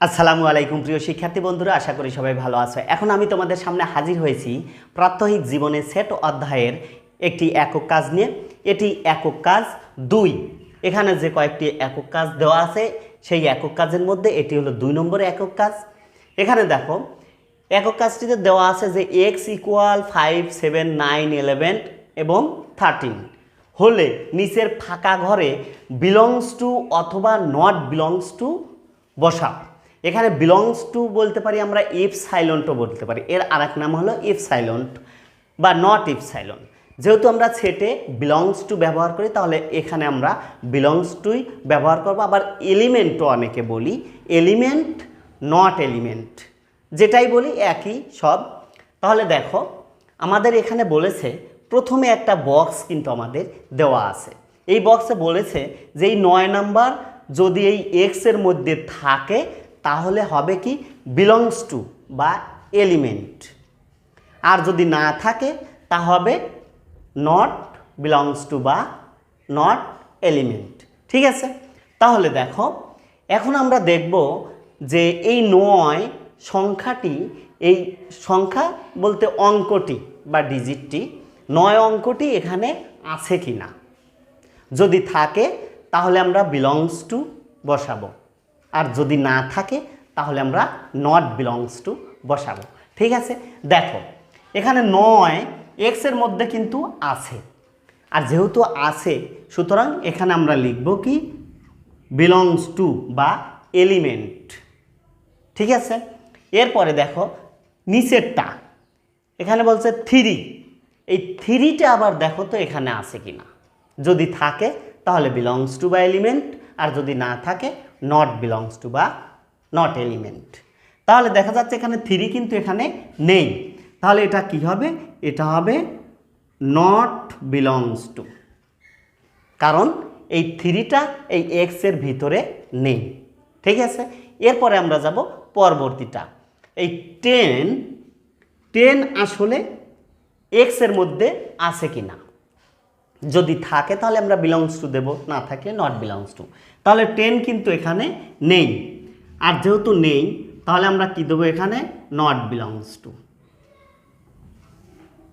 আসসালামু আলাইকুম প্রিয় শিক্ষার্থী বন্ধুরা, আশা করি সবাই ভালো আছো। এখন আমি তোমাদের সামনে হাজির হয়েছি প্রাত্যহিক জীবনে সেট অধ্যায়ের একটি একক কাজ নিয়ে। এটি একক কাজ দুই। এখানে যে কয়েকটি একক কাজ দেওয়া আছে, সেই একক কাজের মধ্যে এটি হলো দুই নম্বরের একক কাজ। এখানে দেখো, একক কাজটিতে দেওয়া আছে যে x equal five seven nine eleven এবং থার্টিন হলে নিচের ফাঁকা ঘরে বিলংস টু অথবা নট বিলংস টু বসা এখানে বিলংস টু বলতে পারি আমরা ইফ সাইলেন্টও বলতে পারি। এর আরেক নাম হলো ইফ সাইলেন্ট বা নট ইফ সাইলেন্ট যেহেতু আমরা সেটে বিলংস টু ব্যবহার করি, তাহলে এখানে আমরা বিলংস টুই ব্যবহার করব। আবার এলিমেন্টও অনেকে বলি। এলিমেন্ট নট এলিমেন্ট যেটাই বলি, একই সব। তাহলে দেখো, আমাদের এখানে বলেছে, প্রথমে একটা বক্স কিন্তু আমাদের দেওয়া আছে। এই বক্সে বলেছে যে এই নয় নাম্বার যদি এই এক্সের মধ্যে থাকে তাহলে হবে কি বিলংস টু বা এলিমেন্ট আর যদি না থাকে, তা হবে নট বিলংস টু বা নট এলিমেন্ট ঠিক আছে? তাহলে দেখো, এখন আমরা দেখব যে এই নয় সংখ্যাটি, এই সংখ্যা বলতে অঙ্কটি বা ডিজিটটি নয় অঙ্কটি এখানে আছে কি না যদি থাকে, তাহলে আমরা বিলংস টু বসাবো। আর যদি না থাকে, তাহলে আমরা নট বিলংস টু বসাবো। ঠিক আছে? দেখো, এখানে নয় এক্সের মধ্যে কিন্তু আছে। আর যেহেতু আছে, সুতরাং এখানে আমরা লিখব কি? বিলংস টু বা এলিমেন্ট ঠিক আছে? এরপরে দেখো, নিচেরটা, এখানে বলছে থ্রি এই থ্রিটা আবার দেখো তো এখানে আছে কি না যদি থাকে, তাহলে বিলংস টু বা এলিমেন্ট আর যদি না থাকে নট বিলংস টু বা নট এলিমেন্ট তাহলে দেখা যাচ্ছে এখানে থ্রি কিন্তু এখানে নেই। তাহলে এটা কি হবে? এটা হবে নট বিলংস টু কারণ এই থ্রিটা এই এক্সের ভিতরে নেই। ঠিক আছে? এরপরে আমরা যাব পরবর্তীটা। এই টেন টেন আসলে এক্সের মধ্যে আছে কি না যদি থাকে, তাহলে আমরা বিলংস টু দেব, না থাকলে নট বিলংস টু তাহলে টেন কিন্তু এখানে নেই। আর যেহেতু নেই, তাহলে আমরা কি দেবো এখানে? নট বিলংস টু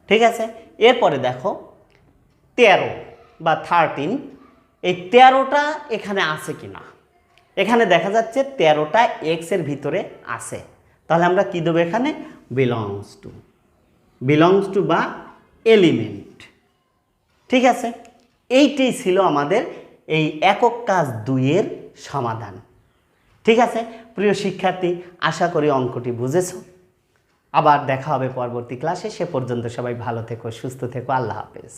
ঠিক আছে? এরপরে দেখো, তেরো বা থার্টিন এই তেরোটা এখানে আছে কি না এখানে দেখা যাচ্ছে তেরোটা এক্সের ভিতরে আছে। তাহলে আমরা কি দেবো এখানে? বিলংস টু বিলংস টু বা এলিমেন্ট ঠিক আছে? এইটাই ছিল আমাদের এই একক কাজ দুইয়ের সমাধান। ঠিক আছে? প্রিয় শিক্ষার্থী, আশা করি অঙ্কটি বুঝেছ। আবার দেখা হবে পরবর্তী ক্লাসে সে পর্যন্ত সবাই ভালো থেকো, সুস্থ থেকো। আল্লাহ হাফেজ।